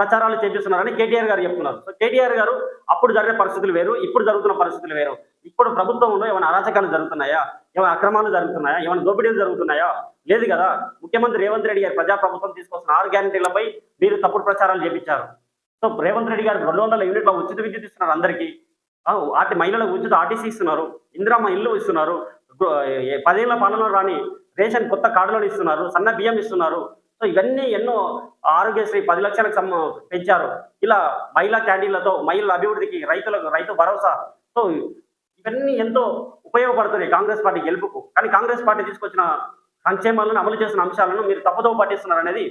ప్రచారాలు చేపిస్తున్నారని కేటీఆర్ గారు చెప్తున్నారు. సో కేటీఆర్ గారు అప్పుడు జరిగిన పరిస్థితులు వేరు ఇప్పుడు జరుగుతున్న పరిస్థితులు వేరు. ఇప్పుడు ప్రభుత్వంలో ఏమైనా అరాచకాలు జరుగుతున్నాయా? ఏమైనా అక్రమాలు జరుగుతున్నాయా? ఏమైనా దోపిడీలు జరుగుతున్నాయా? లేదు కదా. ముఖ్యమంత్రి రేవంత్ రెడ్డి గారు ప్రజాప్రభుత్వం తీసుకొస్తున్న ఆరు గ్యారంటీలపై మీరు తప్పుడు ప్రచారాలు చేపించారు. సో రేవంత్ రెడ్డి గారు రెండు వందల యూనిట్ల ఉచిత విద్యుత్ ఇస్తున్నారు అందరికీ. ఆటి మహిళలకు ఉచిత ఆర్టీసీ ఇస్తున్నారు ఇందిరామ్మ ఇల్లు ఇస్తున్నారు పదేళ్ళ పాలనలో రాని రేషన్ కొత్త కార్డులను ఇస్తున్నారు సన్న బియ్యం ఇస్తున్నారు. సో ఇవన్నీ ఎన్నో ఆరోగ్యశ్రీ పది లక్షలకు సమ పెంచారు. ఇలా మహిళా క్యాంటీన్లతో మహిళల అభివృద్ధికి రైతులకు రైతు భరోసా. సో ఇవన్నీ ఎంతో ఉపయోగపడుతున్నాయి కాంగ్రెస్ పార్టీ గెలుపుకు. కానీ కాంగ్రెస్ పార్టీ తీసుకొచ్చిన సంక్షేమాలను అమలు చేసిన అంశాలను మీరు తప్పుదో పాటిస్తున్నారు అనేది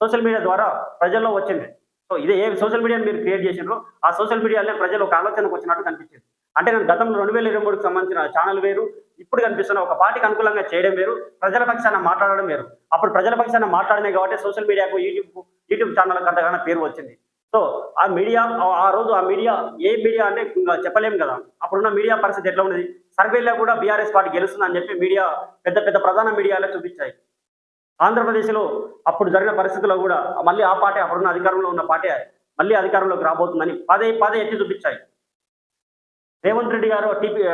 సోషల్ మీడియా ద్వారా ప్రజల్లో వచ్చింది. సో ఇదే ఏ సోషల్ మీడియాని మీరు క్రియేట్ చేసిండ్రో ఆ సోషల్ మీడియాలో ప్రజలు ఒక ఆలోచనకు వచ్చినట్టు కనిపించింది. అంటే నేను గతంలో రెండు వేల ఇరవై మూడుకి సంబంధించిన ఛానల్ వేరు ఇప్పుడు కనిపిస్తున్న ఒక పార్టీకి అనుకూలంగా చేయడం వేరు ప్రజల పక్షాన మాట్లాడడం వేరు. అప్పుడు ప్రజల పక్షాన మాట్లాడినాయి కాబట్టి సోషల్ మీడియాకు యూట్యూబ్ యూట్యూబ్ ఛానల్ అంతగానో పేరు వచ్చింది. సో ఆ మీడియా ఆ- రోజు ఆ మీడియా ఏ మీడియా అంటే చెప్పలేము కదా. అప్పుడున్న మీడియా పరిస్థితి ఎట్లా ఉన్నది? సర్వేలో కూడా బీఆర్ఎస్ పార్టీ గెలుస్తుందని చెప్పి మీడియా పెద్ద పెద్ద ప్రధాన మీడియాలో చూపించాయి. ఆంధ్రప్రదేశ్లో అప్పుడు జరిగిన పరిస్థితుల్లో కూడా మళ్ళీ ఆ పార్టీ అప్పుడున్న అధికారంలో ఉన్న పార్టీ మళ్ళీ అధికారంలోకి రాబోతుందని పదే పదే ఎత్తి చూపించాయి. రేవంత్ రెడ్డి గారు టీపీ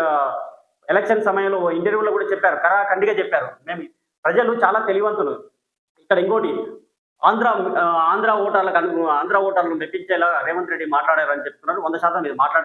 ఎలక్షన్ సమయంలో ఇంటర్వ్యూలో కూడా చెప్పారు కరా కండిగా చెప్పారు. మేము ప్రజలు చాలా తెలివంతులు. ఇక్కడ ఇంకోటి ఆంధ్ర ఆంధ్ర ఓటర్లకు ఆంధ్ర ఓటర్లను మెప్పించేలా రేవంత్ రెడ్డి మాట్లాడారని చెప్తున్నారు. వంద శాతం మీరు మాట్లాడారు